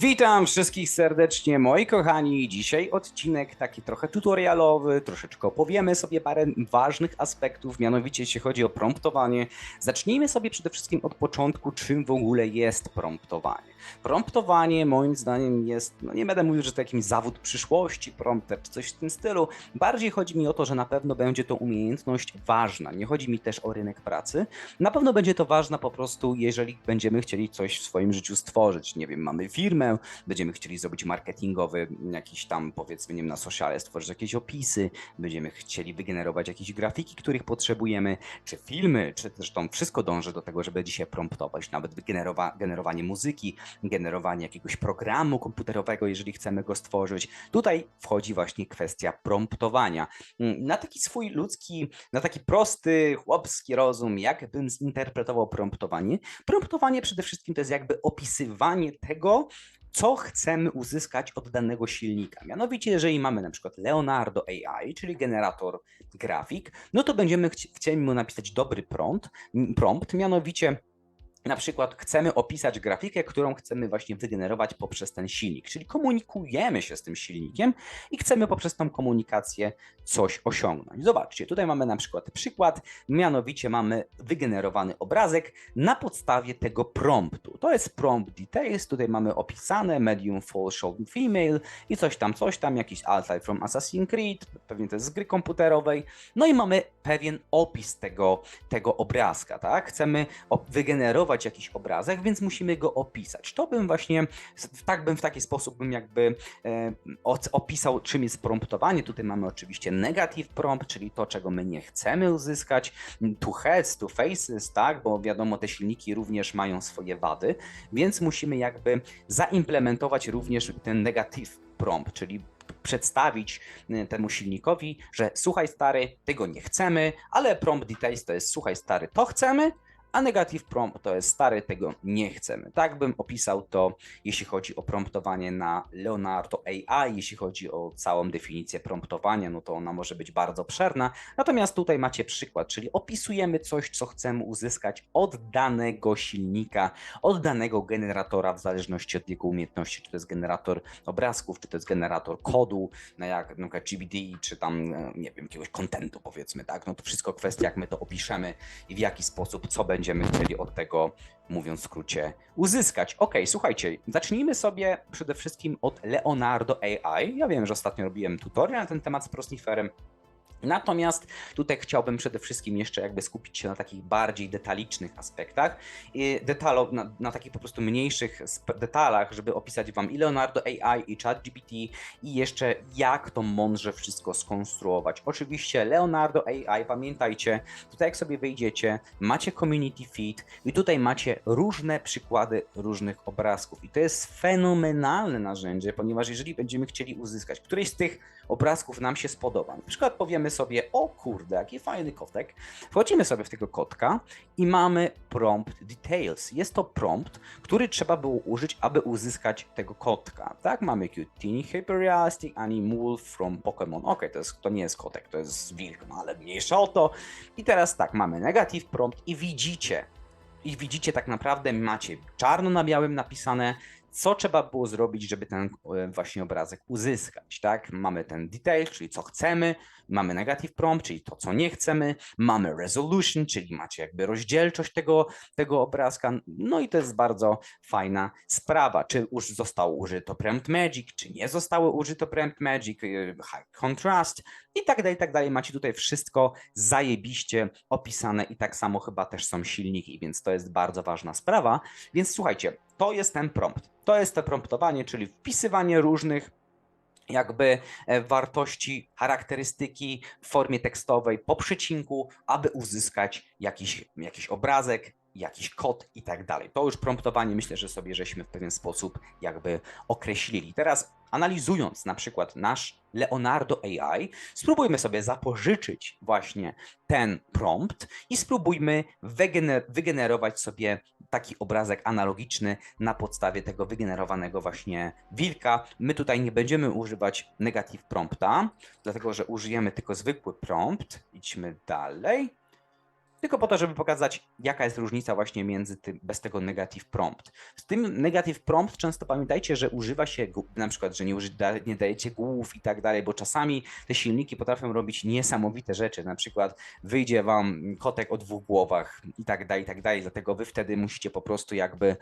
Witam wszystkich serdecznie, moi kochani. Dzisiaj odcinek taki trochę tutorialowy, troszeczkę opowiemy sobie parę ważnych aspektów, mianowicie jeśli chodzi o promptowanie. Zacznijmy sobie przede wszystkim od początku, czym w ogóle jest promptowanie. Promptowanie moim zdaniem jest, no nie będę mówił, że to jakiś zawód przyszłości, prompter czy coś w tym stylu. Bardziej chodzi mi o to, że na pewno będzie to umiejętność ważna. Nie chodzi mi też o rynek pracy. Na pewno będzie to ważna po prostu, jeżeli będziemy chcieli coś w swoim życiu stworzyć. Nie wiem, mamy firmę, będziemy chcieli zrobić marketingowy, jakiś tam powiedzmy, nie wiem, na sociale stworzyć jakieś opisy, będziemy chcieli wygenerować jakieś grafiki, których potrzebujemy, czy filmy, czy zresztą wszystko dąży do tego, żeby dzisiaj promptować, nawet generowanie muzyki, generowanie jakiegoś programu komputerowego, jeżeli chcemy go stworzyć. Tutaj wchodzi właśnie kwestia promptowania. Mm, Na taki swój ludzki, na taki prosty, chłopski rozum, jak bym zinterpretował promptowanie? Promptowanie przede wszystkim to jest jakby opisywanie tego, co chcemy uzyskać od danego silnika. Mianowicie, jeżeli mamy na przykład Leonardo AI, czyli generator grafik, no to będziemy chci- chcieli mu napisać dobry prompt, prompt mianowicie na przykład chcemy opisać grafikę, którą chcemy właśnie wygenerować poprzez ten silnik, czyli komunikujemy się z tym silnikiem i chcemy poprzez tą komunikację coś osiągnąć. Zobaczcie, tutaj mamy na przykład przykład, mianowicie mamy wygenerowany obrazek na podstawie tego promptu. To jest prompt details, tutaj mamy opisane medium full show female i coś tam, coś tam, jakiś altaj from Assassin's Creed, pewnie to jest z gry komputerowej, no i mamy pewien opis tego, tego obrazka, tak? Chcemy op- wygenerować jakiś obrazek, więc musimy go opisać. To bym właśnie, tak bym w taki sposób bym jakby e, opisał, czym jest promptowanie. Tutaj mamy oczywiście negative prompt, czyli to, czego my nie chcemy uzyskać. To heads, to faces, tak? Bo wiadomo, te silniki również mają swoje wady, więc musimy jakby zaimplementować również ten negative prompt, czyli przedstawić y, temu silnikowi, że słuchaj stary, tego nie chcemy, ale prompt details to jest słuchaj stary, to chcemy, a negative prompt to jest stary, tego nie chcemy. Tak bym opisał to, jeśli chodzi o promptowanie na Leonardo AI, jeśli chodzi o całą definicję promptowania, no to ona może być bardzo obszerna. Natomiast tutaj macie przykład, czyli opisujemy coś, co chcemy uzyskać od danego silnika, od danego generatora, w zależności od jego umiejętności, czy to jest generator obrazków, czy to jest generator kodu, na jak na GBD, czy tam, e, nie wiem, jakiegoś kontentu powiedzmy, tak? No to wszystko kwestia, jak my to opiszemy i w jaki sposób, co będziemy chcieli od tego, mówiąc w skrócie, uzyskać. Ok, słuchajcie, zacznijmy sobie przede wszystkim od Leonardo AI. Ja wiem, że ostatnio robiłem tutorial na ten temat z Prosniferem, Natomiast tutaj chciałbym przede wszystkim jeszcze jakby skupić się na takich bardziej detalicznych aspektach, detalo, na, na takich po prostu mniejszych detalach, żeby opisać Wam i Leonardo AI, i ChatGPT, i jeszcze jak to mądrze wszystko skonstruować. Oczywiście Leonardo AI, pamiętajcie, tutaj jak sobie wejdziecie, macie community feed i tutaj macie różne przykłady różnych obrazków. I to jest fenomenalne narzędzie, ponieważ jeżeli będziemy chcieli uzyskać któryś z tych obrazków nam się spodoba. Na przykład powiemy sobie, o kurde, jaki fajny kotek. Wchodzimy sobie w tego kotka i mamy prompt details. Jest to prompt, który trzeba było użyć, aby uzyskać tego kotka. Tak, mamy Cutini Hyperrealistic Animal from Pokémon. Ok, to, jest, to nie jest kotek, to jest wilk, no ale mniejsza o to. I teraz tak, mamy negative prompt i widzicie, i widzicie tak naprawdę macie czarno na białym napisane, co trzeba było zrobić, żeby ten e, właśnie obrazek uzyskać, tak? Mamy ten detail, czyli co chcemy, mamy negative prompt, czyli to, co nie chcemy, mamy resolution, czyli macie jakby rozdzielczość tego, tego obrazka, no i to jest bardzo fajna sprawa, czy już zostało użyto prompt magic, czy nie zostało użyto prompt magic, e, high contrast i tak dalej, i tak dalej. Macie tutaj wszystko zajebiście opisane i tak samo chyba też są silniki, więc to jest bardzo ważna sprawa, więc słuchajcie, to jest ten prompt. To jest to promptowanie, czyli wpisywanie różnych jakby e, wartości, charakterystyki w formie tekstowej po przecinku, aby uzyskać jakiś, jakiś obrazek, jakiś kod i tak dalej. To już promptowanie myślę, że sobie żeśmy w pewien sposób jakby określili. Teraz analizując na przykład nasz Leonardo AI, spróbujmy sobie zapożyczyć właśnie ten prompt i spróbujmy wygener- wygenerować sobie taki obrazek analogiczny na podstawie tego wygenerowanego właśnie wilka. My tutaj nie będziemy używać negative prompta, dlatego że użyjemy tylko zwykły prompt. Idźmy dalej. Tylko po to, żeby pokazać, jaka jest różnica właśnie między tym, bez tego negative prompt. Z tym negative prompt często pamiętajcie, że używa się na przykład, że nie, uży, nie dajecie głów i tak dalej, bo czasami te silniki potrafią robić niesamowite rzeczy, na przykład wyjdzie wam kotek o dwóch głowach i tak dalej, i tak dalej, dlatego wy wtedy musicie po prostu jakby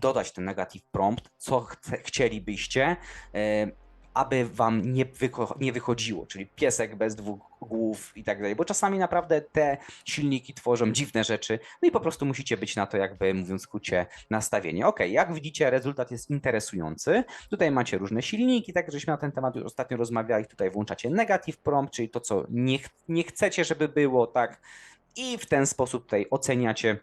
dodać ten negative prompt, co chce, chcielibyście, e, aby wam nie, wycho- nie wychodziło, czyli piesek bez dwóch głów i tak dalej, bo czasami naprawdę te silniki tworzą dziwne rzeczy, no i po prostu musicie być na to jakby, mówiąc w skrócie, nastawieni. Ok, jak widzicie rezultat jest interesujący, tutaj macie różne silniki, tak żeśmy na ten temat już ostatnio rozmawiali, tutaj włączacie negative prompt, czyli to, co nie, ch- nie chcecie, żeby było, tak, i w ten sposób tutaj oceniacie,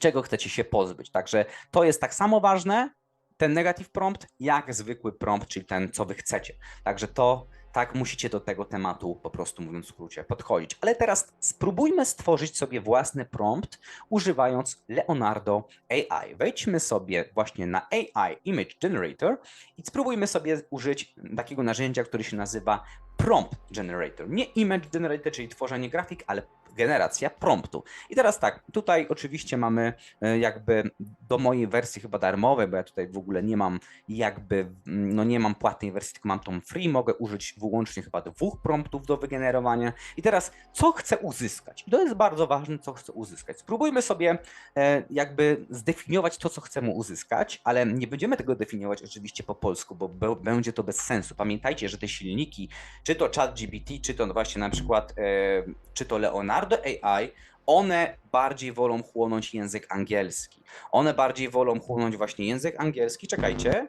czego chcecie się pozbyć. Także to jest tak samo ważne, ten negative prompt, jak zwykły prompt, czyli ten, co wy chcecie. Także to tak musicie do tego tematu, po prostu mówiąc w skrócie, podchodzić. Ale teraz spróbujmy stworzyć sobie własny prompt, używając Leonardo AI. Wejdźmy sobie właśnie na AI Image Generator i spróbujmy sobie użyć takiego narzędzia, które się nazywa Prompt Generator. Nie Image Generator, czyli tworzenie grafik, ale generacja promptu. I teraz tak, tutaj oczywiście mamy e, jakby do mojej wersji chyba darmowej, bo ja tutaj w ogóle nie mam jakby, no nie mam płatnej wersji, tylko mam tą free, mogę użyć wyłącznie chyba dwóch promptów do wygenerowania. I teraz, co chcę uzyskać? I to jest bardzo ważne, co chcę uzyskać. Spróbujmy sobie e, jakby zdefiniować to, co chcemy uzyskać, ale nie będziemy tego definiować oczywiście po polsku, bo będzie to bez sensu. Pamiętajcie, że te silniki, czy to ChatGPT, czy to właśnie na przykład, e, czy to Leonardo AI, one bardziej wolą chłonąć język angielski. One bardziej wolą chłonąć właśnie język angielski. Czekajcie.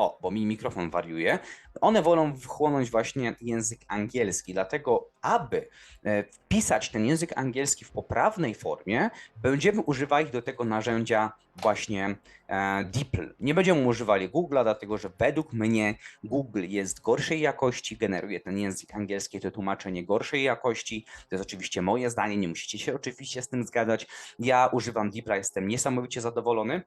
O, bo mi mikrofon wariuje. One wolą wchłonąć właśnie język angielski, dlatego aby e, wpisać ten język angielski w poprawnej formie, będziemy używali do tego narzędzia właśnie e, DeepL. Nie będziemy używali Google'a, dlatego że według mnie Google jest gorszej jakości, generuje ten język angielski, to tłumaczenie gorszej jakości. To jest oczywiście moje zdanie, nie musicie się oczywiście z tym zgadzać. Ja używam DeepL'a, jestem niesamowicie zadowolony.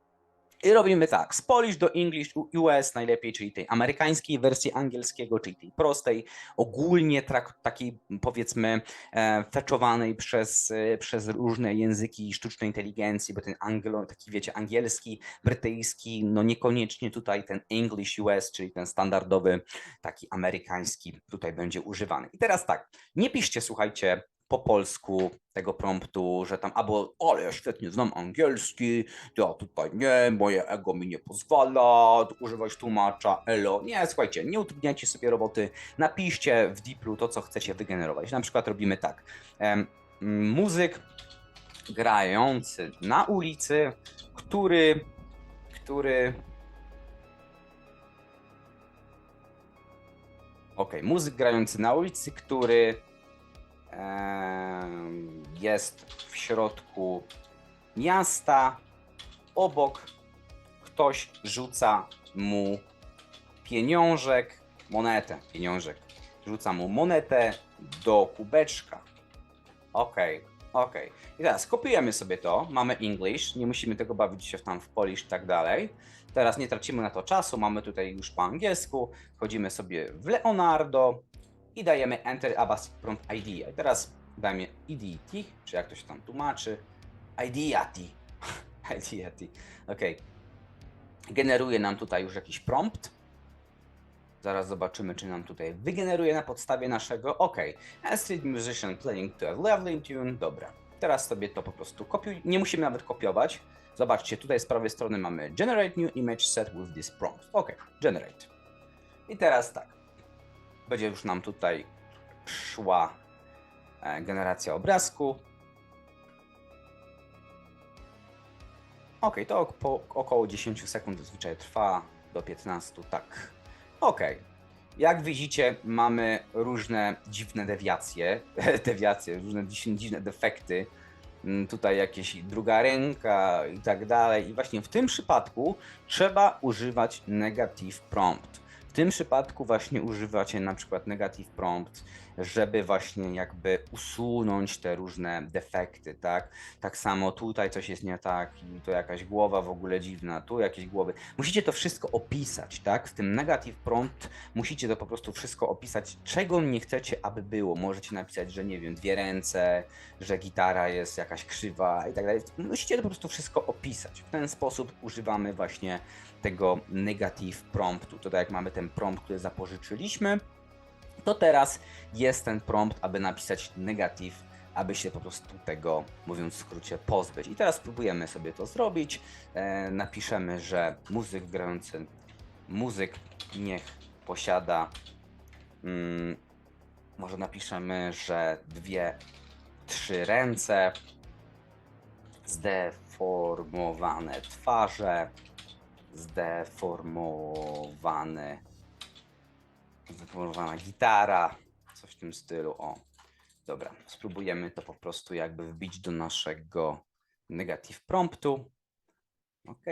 I robimy tak, z Polish do English US najlepiej, czyli tej amerykańskiej wersji angielskiego, czyli tej prostej, ogólnie takiej powiedzmy e, feczowanej przez, e, przez różne języki sztucznej inteligencji, bo ten anglo, taki wiecie, angielski, brytyjski, no niekoniecznie tutaj ten English US, czyli ten standardowy, taki amerykański tutaj będzie używany. I teraz tak, nie piszcie, słuchajcie, po polsku tego promptu, że tam albo, ale ja świetnie znam angielski, ja tutaj nie, moje ego mi nie pozwala używać tłumacza, elo. Nie, słuchajcie, nie utrudniajcie sobie roboty, napiszcie w DeepLu to, co chcecie wygenerować. Na przykład robimy tak, muzyk grający na ulicy, który, który Okej, muzyk grający na ulicy, który jest w środku miasta, obok ktoś rzuca mu pieniążek, monetę, pieniążek, rzuca mu monetę do kubeczka. Okej, okej. I teraz kopiujemy sobie to, mamy English, nie musimy tego bawić się tam w Polish i tak dalej. Teraz nie tracimy na to czasu, mamy tutaj już po angielsku, wchodzimy sobie w Leonardo i dajemy Enter Abbas Prompt ID. I teraz dajemy IDT, czy jak to się tam tłumaczy, IDAT. IDAT, okej. Generuje nam tutaj już jakiś prompt. Zaraz zobaczymy, czy nam tutaj wygeneruje na podstawie naszego. OK. A street musician playing to a lovely tune. Dobra. Teraz sobie to po prostu kopiuj. Nie musimy nawet kopiować. Zobaczcie, tutaj z prawej strony mamy Generate new image set with this prompt. OK, generate. I teraz tak. Będzie już nam tutaj szła e, generacja obrazku. Ok, to około 10 sekund zazwyczaj trwa, do 15, tak. Ok. Jak widzicie, mamy różne dziwne dewiacje, dewiacje, różne dzi- dziwne defekty. Mm, Tutaj jakieś druga ręka i tak dalej. I właśnie w tym przypadku trzeba używać negative prompt. Tym przypadku właśnie używacie na przykład negative prompt, żeby właśnie jakby usunąć te różne defekty, tak? Tak samo tutaj coś jest nie tak i to jakaś głowa w ogóle dziwna, tu jakieś głowy. Musicie to wszystko opisać, tak? W tym negative prompt musicie to po prostu wszystko opisać, czego nie chcecie, aby było. Możecie napisać, że nie wiem, dwie ręce, że gitara jest jakaś krzywa i tak dalej. Musicie to po prostu wszystko opisać. W ten sposób używamy właśnie tego negative promptu. To tak jak mamy ten prompt, który zapożyczyliśmy, to teraz jest ten prompt, aby napisać negative, aby się po prostu tego, mówiąc w skrócie, pozbyć. I teraz spróbujemy sobie to zrobić. E, napiszemy, że muzyk grający, muzyk niech posiada, mm, może napiszemy, że dwie, trzy ręce, zdeformowane twarze, zdeformowany, zdeformowana gitara, coś w tym stylu. O, dobra, spróbujemy to po prostu jakby wbić do naszego negative promptu. OK.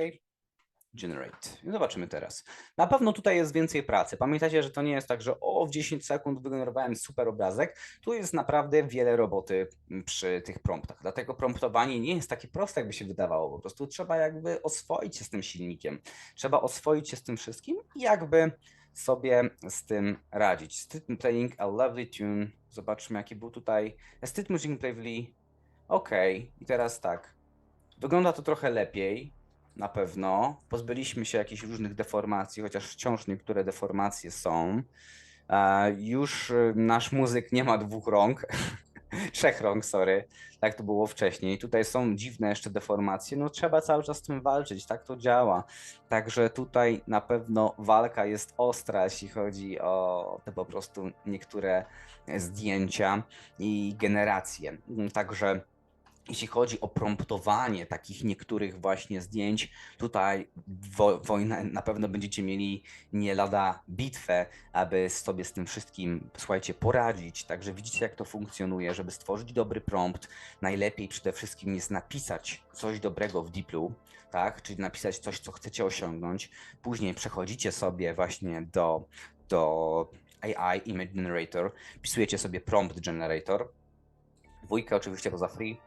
Generate. I zobaczymy teraz. Na pewno tutaj jest więcej pracy. Pamiętajcie, że to nie jest tak, że o, w 10 sekund wygenerowałem super obrazek. Tu jest naprawdę wiele roboty przy tych promptach. Dlatego promptowanie nie jest takie proste, jakby się wydawało. Po prostu trzeba jakby oswoić się z tym silnikiem. Trzeba oswoić się z tym wszystkim i jakby sobie z tym radzić. Street playing a lovely tune. Zobaczmy, jaki był tutaj. Street music playfully. OK. I teraz tak. Wygląda to trochę lepiej na pewno. Pozbyliśmy się jakichś różnych deformacji, chociaż wciąż niektóre deformacje są. E, Już y, nasz muzyk nie ma dwóch rąk, trzech rąk, sorry, tak to było wcześniej. Tutaj są dziwne jeszcze deformacje, no trzeba cały czas z tym walczyć, tak to działa. Także tutaj na pewno walka jest ostra, jeśli chodzi o te po prostu niektóre zdjęcia i generacje. Także jeśli chodzi o promptowanie takich niektórych właśnie zdjęć, tutaj wo wojna na pewno będziecie mieli nie lada bitwę, aby sobie z tym wszystkim, słuchajcie, poradzić. Także widzicie, jak to funkcjonuje, żeby stworzyć dobry prompt. Najlepiej przede wszystkim jest napisać coś dobrego w Deeplu, tak? Czyli napisać coś, co chcecie osiągnąć. Później przechodzicie sobie właśnie do, do AI Image Generator, wpisujecie sobie prompt generator, dwójkę oczywiście poza free.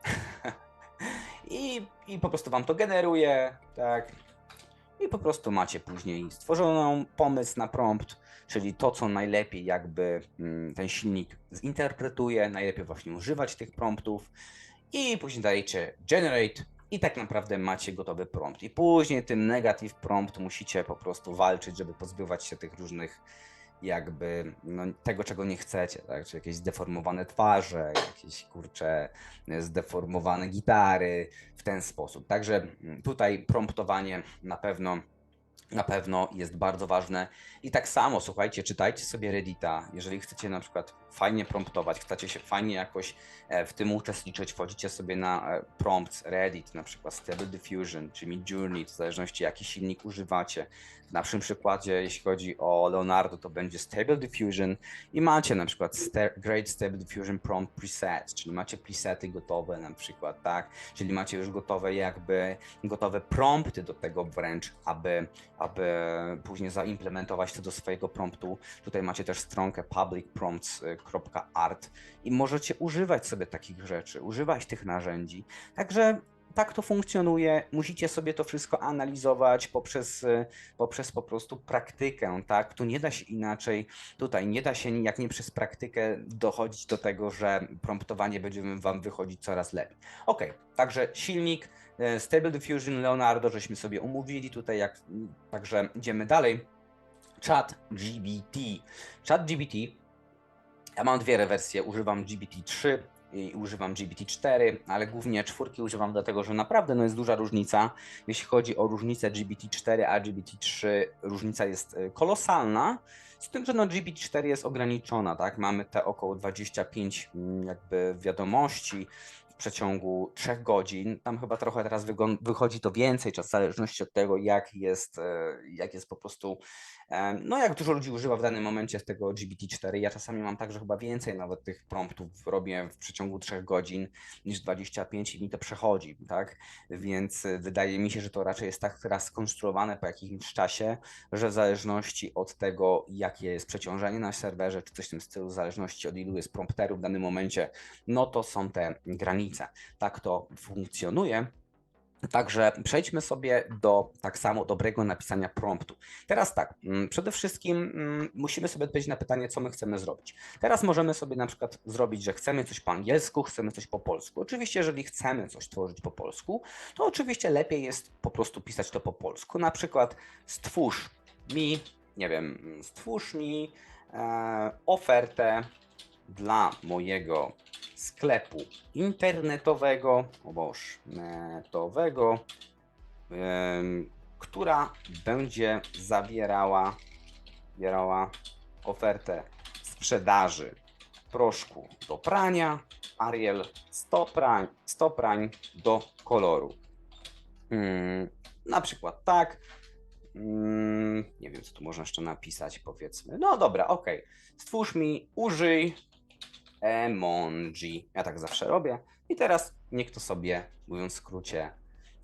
I, I po prostu wam to generuje, tak. I po prostu macie później stworzoną pomysł na prompt, czyli to, co najlepiej jakby mm, ten silnik zinterpretuje, najlepiej właśnie używać tych promptów. I później dajecie generate i tak naprawdę macie gotowy prompt. I później tym negative prompt musicie po prostu walczyć, żeby pozbywać się tych różnych jakby no, tego, czego nie chcecie, tak? Czy jakieś zdeformowane twarze, jakieś kurcze zdeformowane gitary w ten sposób. Także mm, tutaj promptowanie na pewno na pewno jest bardzo ważne. I tak samo, słuchajcie, czytajcie sobie Reddita. Jeżeli chcecie na przykład fajnie promptować, chcecie się fajnie jakoś e, w tym uczestniczyć, wchodzicie sobie na e, prompts Reddit, na przykład Stable Diffusion czy Midjourney, w zależności jaki silnik używacie. W naszym przykładzie, jeśli chodzi o Leonardo, to będzie Stable Diffusion i macie na przykład Great Stable Diffusion Prompt Presets, czyli macie presety gotowe na przykład, tak? Czyli macie już gotowe jakby, gotowe prompty do tego wręcz, aby, aby później zaimplementować to do swojego promptu. Tutaj macie też stronkę publicprompts.art i możecie używać sobie takich rzeczy, używać tych narzędzi. Także tak to funkcjonuje. Musicie sobie to wszystko analizować poprzez, poprzez po prostu praktykę, tak? Tu nie da się inaczej, tutaj nie da się jak nie przez praktykę dochodzić do tego, że promptowanie będzie wam wychodzić coraz lepiej. Ok, także silnik, e, Stable Diffusion Leonardo, żeśmy sobie umówili tutaj, jak, także idziemy dalej. Chat GBT. Chat GBT, ja mam dwie wersje, używam GBT3 i używam GBT4, ale głównie czwórki używam dlatego, że naprawdę no jest duża różnica. Jeśli chodzi o różnicę GBT4 a GBT3, różnica jest y, kolosalna. Z tym, że no GBT4 jest ograniczona, tak? Mamy te około 25 mm, jakby wiadomości w przeciągu 3 godzin. Tam chyba trochę teraz wychodzi to więcej, czas w zależności od tego, jak jest, e, jak jest po prostu, e, no jak dużo ludzi używa w danym momencie tego GPT-4. Ja czasami mam tak, że chyba więcej nawet tych promptów robię w przeciągu 3 godzin niż 25 i mi to przechodzi, tak? Więc e, wydaje mi się, że to raczej jest tak teraz skonstruowane po jakimś czasie, że w zależności od tego, jakie jest przeciążenie na serwerze, czy coś w tym stylu, w zależności od ilu jest prompterów w danym momencie, no to są te granice. Tak to funkcjonuje. Także przejdźmy sobie do tak samo dobrego napisania promptu. Teraz tak, mm, przede wszystkim mm, musimy sobie odpowiedzieć na pytanie, co my chcemy zrobić. Teraz możemy sobie na przykład zrobić, że chcemy coś po angielsku, chcemy coś po polsku. Oczywiście, jeżeli chcemy coś tworzyć po polsku, to oczywiście lepiej jest po prostu pisać to po polsku. Na przykład stwórz mi, nie wiem, stwórz mi e, ofertę dla mojego sklepu internetowego, o Boż, netowego, em, która będzie zawierała, zawierała ofertę sprzedaży proszku do prania, Ariel 100 prań, 100 prań do koloru. Mm, na przykład tak. Mm, nie wiem, co tu można jeszcze napisać, powiedzmy. No dobra, okej. Stwórz mi, użyj emoji. Ja tak zawsze robię. I teraz niech to sobie, mówiąc w skrócie,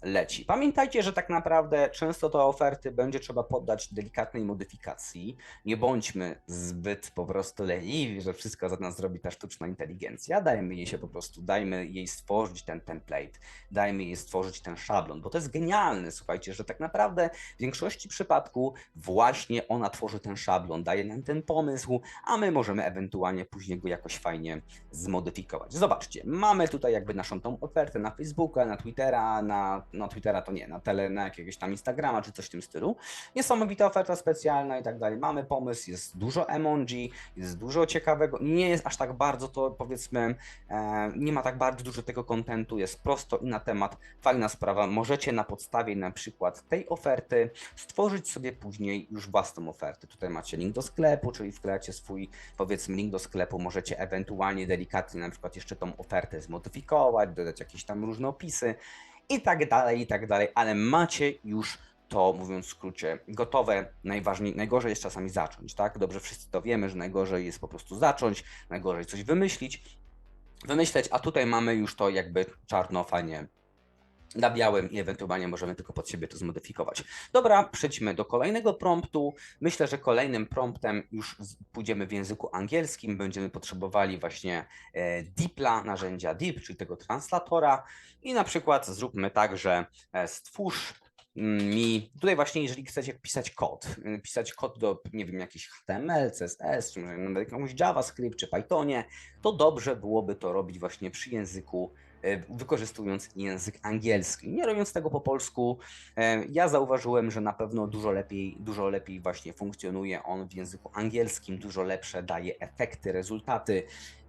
leci. Pamiętajcie, że tak naprawdę często te oferty będzie trzeba poddać delikatnej modyfikacji. Nie bądźmy zbyt po prostu leniwi, że wszystko za nas zrobi ta sztuczna inteligencja. Dajmy jej się po prostu, dajmy jej stworzyć ten template, dajmy jej stworzyć ten szablon, bo to jest genialne, słuchajcie, że tak naprawdę w większości przypadku właśnie ona tworzy ten szablon, daje nam ten pomysł, a my możemy ewentualnie później go jakoś fajnie zmodyfikować. Zobaczcie, mamy tutaj jakby naszą tą ofertę na Facebooka, na Twittera, na no Twittera to nie, na tele, na jakiegoś tam Instagrama czy coś w tym stylu. Niesamowita oferta specjalna i tak dalej. Mamy pomysł, jest dużo emoji, jest dużo ciekawego. Nie jest aż tak bardzo to powiedzmy, e, nie ma tak bardzo dużo tego kontentu, jest prosto i na temat. Fajna sprawa. Możecie na podstawie na przykład tej oferty stworzyć sobie później już własną ofertę. Tutaj macie link do sklepu, czyli wklejacie swój powiedzmy link do sklepu, możecie ewentualnie delikatnie na przykład jeszcze tą ofertę zmodyfikować, dodać jakieś tam różne opisy i tak dalej, i tak dalej, ale macie już to, mówiąc w skrócie, gotowe. Najważniej, najgorzej jest czasami zacząć, tak? Dobrze wszyscy to wiemy, że najgorzej jest po prostu zacząć, najgorzej coś wymyślić, wymyśleć, a tutaj mamy już to jakby czarno, fajnie na białym i ewentualnie możemy tylko pod siebie to zmodyfikować. Dobra, przejdźmy do kolejnego promptu. Myślę, że kolejnym promptem już pójdziemy w języku angielskim. Będziemy potrzebowali właśnie e, DeepLa, narzędzia Deep, czyli tego translatora. I na przykład zróbmy tak, że e, stwórz mi, tutaj właśnie jeżeli chcecie pisać kod, y, pisać kod do, nie wiem, jakiś HTML, CSS, czy może jakąś JavaScript, czy Pythonie, to dobrze byłoby to robić właśnie przy języku, wykorzystując język angielski. Nie robiąc tego po polsku, e, ja zauważyłem, że na pewno dużo lepiej, dużo lepiej właśnie funkcjonuje on w języku angielskim, dużo lepsze daje efekty, rezultaty.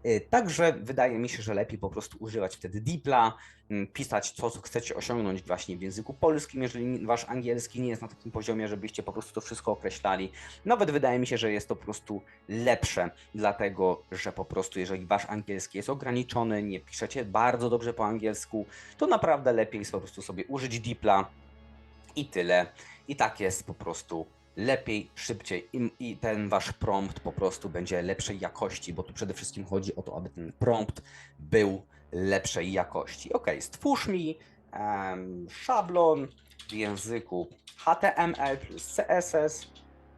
E, Także wydaje mi się, że lepiej po prostu używać wtedy DeepLa, m, pisać to, co chcecie osiągnąć właśnie w języku polskim, jeżeli wasz angielski nie jest na takim poziomie, żebyście po prostu to wszystko określali. Nawet wydaje mi się, że jest to po prostu lepsze, dlatego że po prostu jeżeli wasz angielski jest ograniczony, nie piszecie bardzo dobrze po angielsku, to naprawdę lepiej jest po prostu sobie użyć DeepLa i tyle. I tak jest po prostu lepiej, szybciej i, ten wasz prompt po prostu będzie lepszej jakości, bo tu przede wszystkim chodzi o to, aby ten prompt był lepszej jakości. Ok, stwórz mi em, szablon w języku HTML plus CSS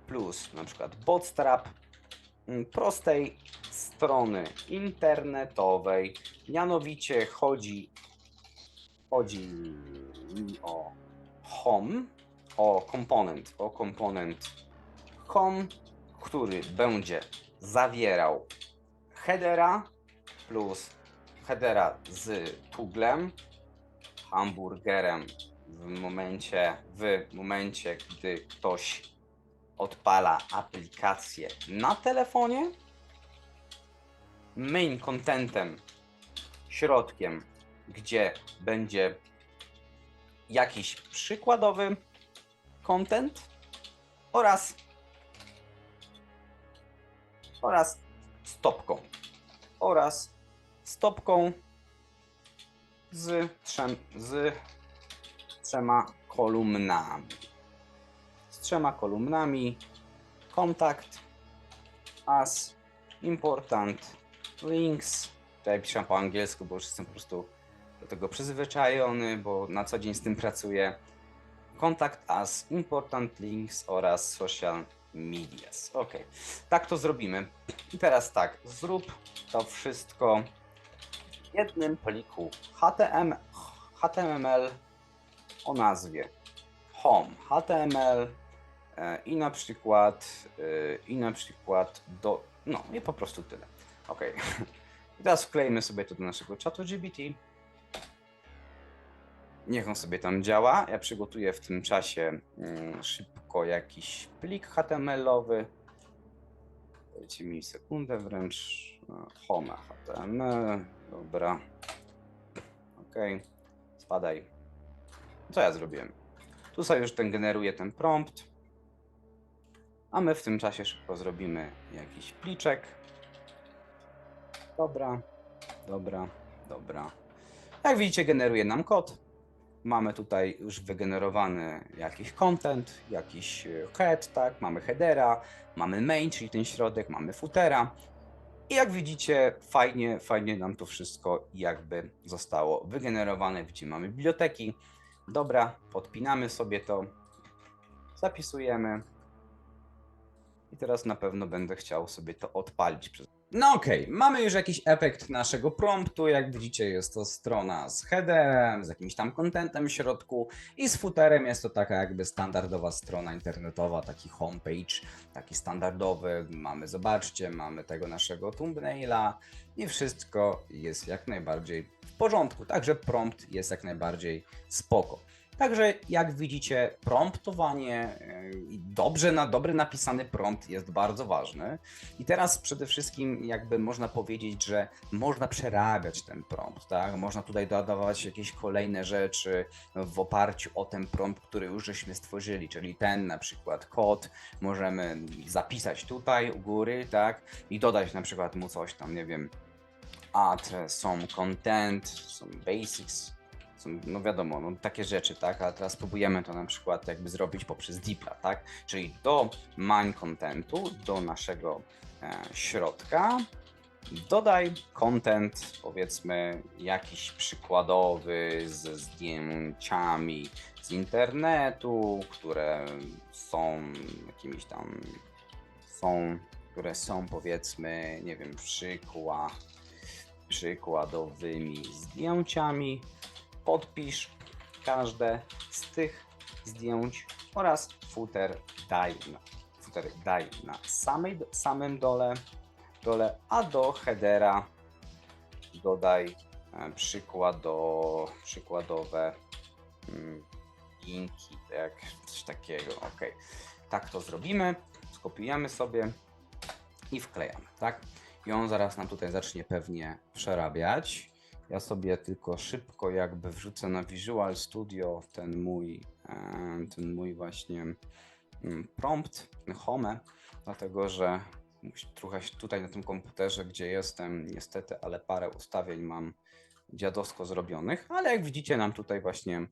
plus na przykład bootstrap mm, prostej strony internetowej. Mianowicie chodzi, chodzi mi o home, o komponent, o komponent home, który będzie zawierał headera plus headera z tuglem, hamburgerem w momencie, w momencie, gdy ktoś odpala aplikację na telefonie, main contentem, środkiem, gdzie będzie jakiś przykładowy content oraz oraz stopką oraz stopką z, trzem, z trzema kolumnami. Z trzema kolumnami kontakt, as, important, links. Tutaj piszę po angielsku, bo już jestem po prostu do tego przyzwyczajony, bo na co dzień z tym pracuję. Kontakt as, important links oraz social medias. Ok, tak to zrobimy. I teraz tak, zrób to wszystko w jednym pliku HTML, HTML o nazwie home HTML e, i na przykład e, i na przykład do no i po prostu tyle. Ok. Teraz wklejmy sobie to do naszego czatu GBT. Niech on sobie tam działa. Ja przygotuję w tym czasie mm, szybko jakiś plik HTML-owy. Dajcie mi sekundę wręcz. No, Home HTML. Dobra. Ok. Spadaj. Co ja zrobiłem? Tu sobie już ten generuje ten prompt. A my w tym czasie szybko zrobimy jakiś pliczek. Dobra, dobra, dobra. Jak widzicie, generuje nam kod. Mamy tutaj już wygenerowany jakiś content, jakiś e, head, tak? Mamy headera, mamy main, czyli ten środek, mamy footera. I jak widzicie, fajnie, fajnie nam to wszystko jakby zostało wygenerowane. Widzicie, mamy biblioteki. Dobra, podpinamy sobie to, zapisujemy. I teraz na pewno będę chciał sobie to odpalić. przez- No okej, mamy już jakiś efekt naszego promptu. Jak widzicie, jest to strona z headerem, z jakimś tam contentem w środku i z footerem jest to taka jakby standardowa strona internetowa, taki homepage, taki standardowy. Mamy, zobaczcie, mamy tego naszego thumbnaila i wszystko jest jak najbardziej w porządku. Także prompt jest jak najbardziej spoko. Także jak widzicie, promptowanie yy, i dobrze na dobry napisany prompt jest bardzo ważny. I teraz przede wszystkim jakby można powiedzieć, że można przerabiać ten prompt, tak? Można tutaj dodawać jakieś kolejne rzeczy w oparciu o ten prompt, który już żeśmy stworzyli, czyli ten na przykład kod możemy zapisać tutaj u góry, tak? I dodać na przykład mu coś tam, nie wiem, add some content, some basics, no wiadomo, no takie rzeczy, tak? A teraz próbujemy to na przykład jakby zrobić poprzez Deepla, tak? Czyli do main contentu, do naszego e, środka dodaj content, powiedzmy jakiś przykładowy ze zdjęciami z internetu, które są jakimiś tam są, które są powiedzmy, nie wiem, przykład, przykładowymi zdjęciami podpisz każde z tych zdjęć oraz footer daj na, footer daj na samej, samym dole, dole, a do headera dodaj e, przykłado, przykładowe mm, linki, jak coś takiego. Ok, tak to zrobimy, skopiujemy sobie i wklejamy, tak? I on zaraz nam tutaj zacznie pewnie przerabiać. Ja sobie tylko szybko jakby wrzucę na Visual Studio ten mój, e, ten mój właśnie mm, prompt, home, dlatego że trochę tutaj na tym komputerze, gdzie jestem, niestety, ale parę ustawień mam dziadowsko zrobionych, ale jak widzicie nam tutaj właśnie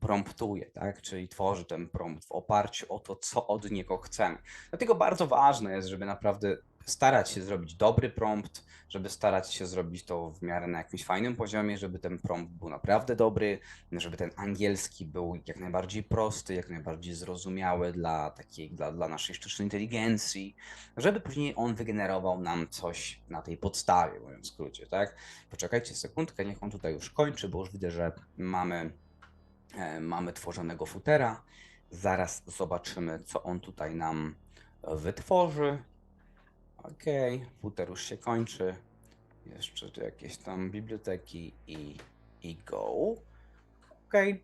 promptuje, tak? czyli tworzy ten prompt w oparciu o to, co od niego chcemy. Dlatego bardzo ważne jest, żeby naprawdę starać się zrobić dobry prompt, żeby starać się zrobić to w miarę na jakimś fajnym poziomie, żeby ten prompt był naprawdę dobry, żeby ten angielski był jak najbardziej prosty, jak najbardziej zrozumiały dla takiej, dla, dla naszej sztucznej inteligencji, żeby później on wygenerował nam coś na tej podstawie, mówiąc w skrócie, tak? Poczekajcie sekundkę, niech on tutaj już kończy, bo już widzę, że mamy, e, mamy tworzonego footera. Zaraz zobaczymy, co on tutaj nam wytworzy. Okej, footer już się kończy. Jeszcze tu jakieś tam biblioteki i, i go. Okej,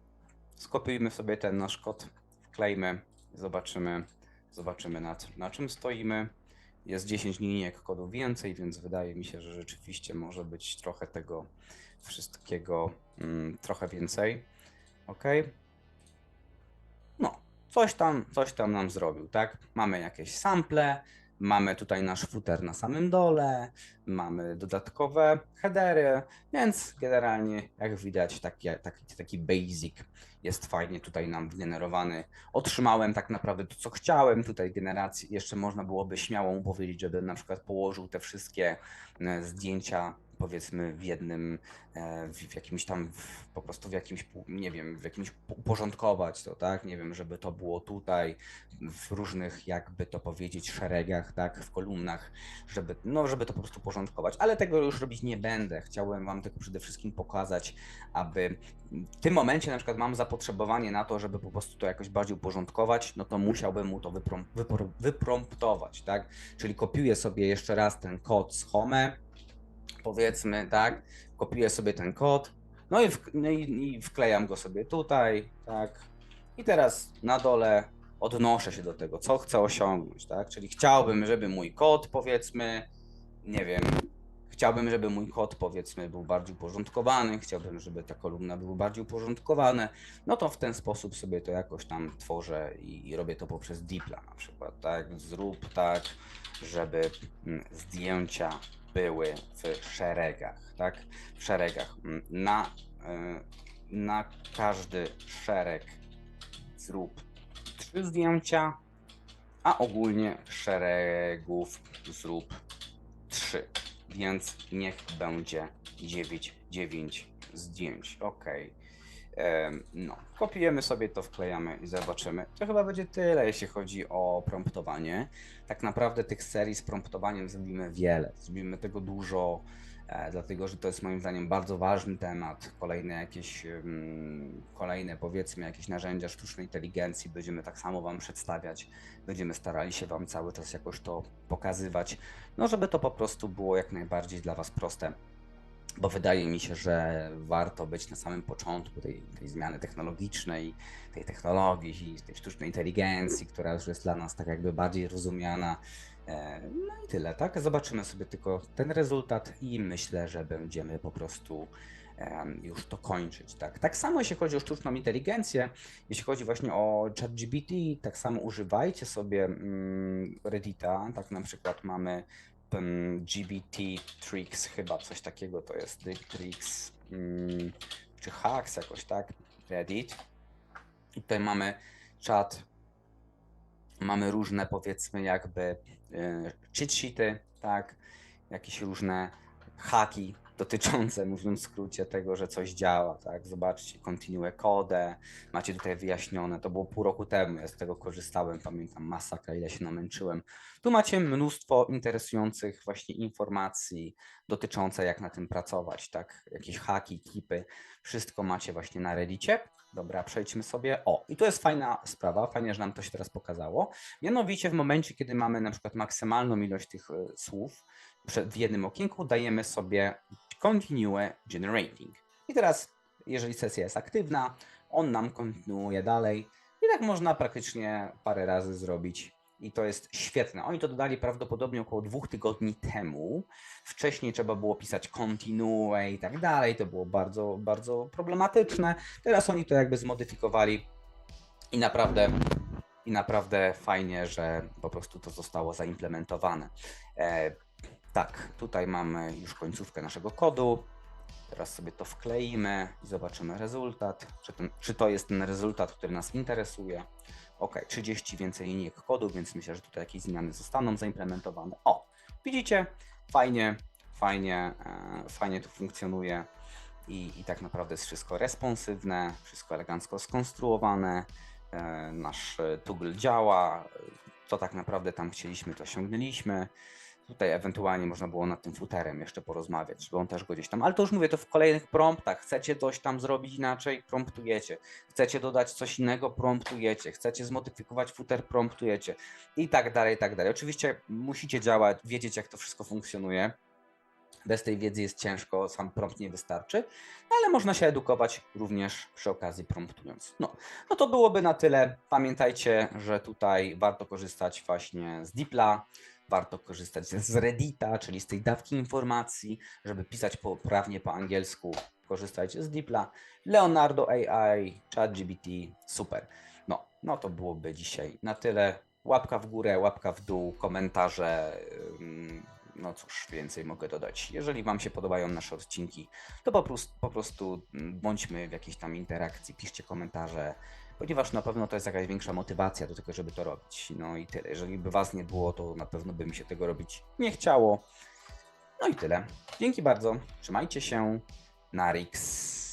skopiujmy sobie ten nasz kod, wklejmy, zobaczymy, zobaczymy na, na czym stoimy. Jest 10 linijek kodu więcej, więc wydaje mi się, że rzeczywiście może być trochę tego wszystkiego mm, trochę więcej. Ok. No, coś tam, coś tam nam zrobił, tak? Mamy jakieś sample, Mamy tutaj nasz footer na samym dole, mamy dodatkowe headery, więc generalnie jak widać taki, taki, taki basic jest fajnie tutaj nam wgenerowany. Otrzymałem tak naprawdę to, co chciałem. Tutaj generacji jeszcze można byłoby śmiało powiedzieć, żeby na przykład położył te wszystkie e, zdjęcia powiedzmy w jednym, e, w, jakimś tam, po prostu w jakimś, nie wiem, w jakimś uporządkować to, tak? Nie wiem, żeby to było tutaj w różnych, jakby to powiedzieć, szeregach, tak? W kolumnach, żeby, no, żeby to po prostu porządkować, ale tego już robić nie będę. Chciałem Wam tylko przede wszystkim pokazać, aby w tym momencie na przykład mam zapotrzebowanie na to, żeby po prostu to jakoś bardziej uporządkować, no to musiałbym mu to wyprom- wypro- wypromptować, tak? Czyli kopiuję sobie jeszcze raz ten kod z Home, powiedzmy, tak? Kopiuję sobie ten kod, no i, w, no i, i wklejam go sobie tutaj, tak? I teraz na dole odnoszę się do tego, co chcę osiągnąć, tak? Czyli chciałbym, żeby mój kod, powiedzmy, nie wiem, chciałbym, żeby mój kod, powiedzmy, był bardziej uporządkowany, chciałbym, żeby ta kolumna była bardziej uporządkowane, no to w ten sposób sobie to jakoś tam tworzę i, i robię to poprzez Dipla na przykład, tak? Zrób tak, żeby mm, zdjęcia były w szeregach, tak? W szeregach. Na, y, na każdy szereg zrób trzy zdjęcia, a ogólnie szeregów zrób trzy. Więc niech będzie 9, 9 zdjęć. Ok. No, kopiujemy sobie to, wklejamy i zobaczymy. To chyba będzie tyle, jeśli chodzi o promptowanie. Tak naprawdę tych serii z promptowaniem zrobimy wiele. Zrobimy tego dużo, e, dlatego że to jest moim zdaniem bardzo ważny temat. Kolejne jakieś, kolejne powiedzmy jakieś narzędzia sztucznej inteligencji będziemy tak samo Wam przedstawiać. Będziemy starali się Wam cały czas jakoś to pokazywać, no żeby to po prostu było jak najbardziej dla Was proste bo wydaje mi się, że warto być na samym początku tej, tej zmiany technologicznej, tej technologii tej sztucznej inteligencji, która już jest dla nas tak jakby bardziej rozumiana. E, No i tyle, tak? Zobaczymy sobie tylko ten rezultat i myślę, że będziemy po prostu em, już to kończyć. Tak? tak samo jeśli chodzi o sztuczną inteligencję, jeśli chodzi właśnie o ChatGPT, tak samo używajcie sobie mm, Reddita, tak na przykład mamy ten GBT Tricks, chyba coś takiego to jest, Tricks, mm, czy Hacks jakoś, tak? Reddit. I tutaj mamy czat, mamy różne powiedzmy jakby y, cheat sheety, tak? Jakieś różne haki dotyczące, mówiąc w skrócie, tego, że coś działa, tak? Zobaczcie, continue code, macie tutaj wyjaśnione, to było pół roku temu, ja z tego korzystałem, pamiętam masakra, ile się namęczyłem. Tu macie mnóstwo interesujących właśnie informacji dotyczące jak na tym pracować, tak? Jakieś haki, klipy, wszystko macie właśnie na Reddicie. Dobra, przejdźmy sobie. O, i to jest fajna sprawa, fajnie, że nam to się teraz pokazało. Mianowicie w momencie, kiedy mamy na przykład maksymalną ilość tych e, słów w jednym okienku, dajemy sobie continue generating. I teraz, jeżeli sesja jest aktywna, on nam kontynuuje dalej. I tak można praktycznie parę razy zrobić. I to jest świetne. Oni to dodali prawdopodobnie około dwóch tygodni temu. Wcześniej trzeba było pisać continue i tak dalej. To było bardzo, bardzo problematyczne. Teraz oni to jakby zmodyfikowali i naprawdę, i naprawdę fajnie, że po prostu to zostało zaimplementowane. Tak, tutaj mamy już końcówkę naszego kodu. Teraz sobie to wkleimy i zobaczymy rezultat. Czy, ten, czy to jest ten rezultat, który nas interesuje? Ok, 30 więcej linijek kodu, więc myślę, że tutaj jakieś zmiany zostaną zaimplementowane. O, widzicie? Fajnie, fajnie, e, fajnie to funkcjonuje i, i tak naprawdę jest wszystko responsywne, wszystko elegancko skonstruowane. E, nasz e, toggle działa. Co tak naprawdę tam chcieliśmy, to osiągnęliśmy. Tutaj ewentualnie można było nad tym footerem jeszcze porozmawiać, żeby on też go gdzieś tam, ale to już mówię, to w kolejnych promptach. Chcecie coś tam zrobić inaczej, promptujecie. Chcecie dodać coś innego, promptujecie. Chcecie zmodyfikować footer, promptujecie. I tak dalej, i tak dalej. Oczywiście musicie działać, wiedzieć jak to wszystko funkcjonuje. Bez tej wiedzy jest ciężko, sam prompt nie wystarczy, ale można się edukować również przy okazji promptując. No, no to byłoby na tyle. Pamiętajcie, że tutaj warto korzystać właśnie z Dipla, warto korzystać z Reddita, czyli z tej dawki informacji, żeby pisać poprawnie po angielsku. Korzystajcie z Dipla, Leonardo AI, ChatGPT, super. No, no to byłoby dzisiaj na tyle. Łapka w górę, łapka w dół, komentarze. No cóż, więcej mogę dodać. Jeżeli Wam się podobają nasze odcinki, to po prostu, po prostu bądźmy w jakiejś tam interakcji, piszcie komentarze, ponieważ na pewno to jest jakaś większa motywacja do tego, żeby to robić. No i tyle. Jeżeli by Was nie było, to na pewno by mi się tego robić nie chciało. No i tyle. Dzięki bardzo. Trzymajcie się. Narix.